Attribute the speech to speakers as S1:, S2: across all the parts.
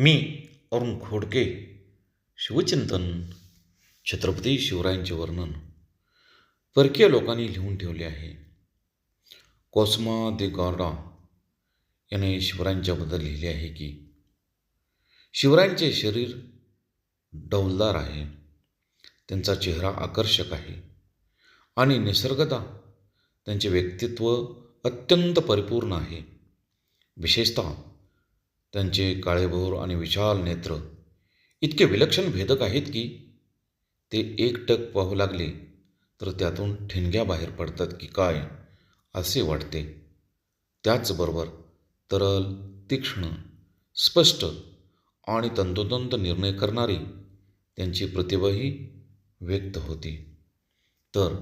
S1: मी अरुण खोडके शिवचिंतन छत्रपती शिवरायांचे वर्णन परकीय लोकांनी लिहून ठेवले आहे. कॉस्मा दे गॉर्डा याने शिवरायांच्याबद्दल लिहिले आहे की शिवरायांचे शरीर डौलदार आहे त्यांचा चेहरा आकर्षक आहे आणि निसर्गता त्यांचे व्यक्तित्व अत्यंत परिपूर्ण आहे. विशेषतः त्यांचे काळेभोर आणि विशाल नेत्र. इतके विलक्षण भेदक आहेत की ते एकटक पाहू लागले तर त्यातून ठिणग्या बाहेर पडतात की काय असे वाटते. त्याचबरोबर तरल तीक्ष्ण स्पष्ट आणि तंतोतंत निर्णय करणारी त्यांची प्रतिभाही व्यक्त होती. तर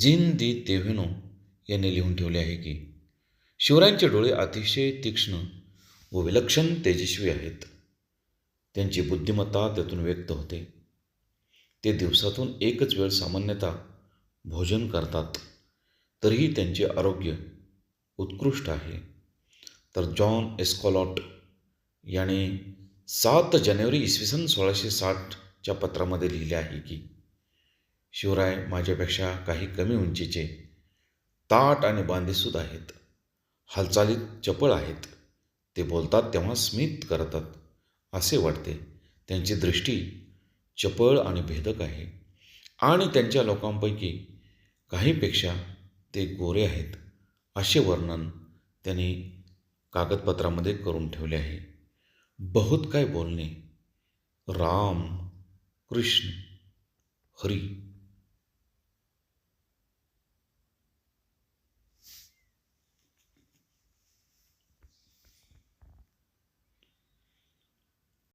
S1: जिन दी तेव्हेनो यांनी लिहून ठेवले आहे की शिवरायांचे डोळे अतिशय तीक्ष्ण व विलक्षण तेजस्वी आहेत. त्यांची बुद्धिमत्ता त्यातून व्यक्त होते. ते दिवसातून एकच वेळ सामान्यतः भोजन करतात. तरीही त्यांचे आरोग्य उत्कृष्ट आहे. तर जॉन एस्कॉलॉट याने सात जानेवारी इसवी सन सोळाशे साठच्या पत्रामध्ये लिहिले आहे की शिवराय माझ्यापेक्षा काही कमी उंचीचे ताट आणि बांधेसूद आहेत. हालचालीत चपळ आहेत. ते बोलतात तेव्हा स्मित करतात. असे वाटते. त्यांची दृष्टी चपळ आणि भेदक आहे. आणि त्यांच्या लोकांपैकी काहीपेक्षा ते गोरे आहेत. असे वर्णन त्यांनी कागदपत्रामध्ये करून ठेवले आहे. बहुत काय बोलणे. राम कृष्ण हरी.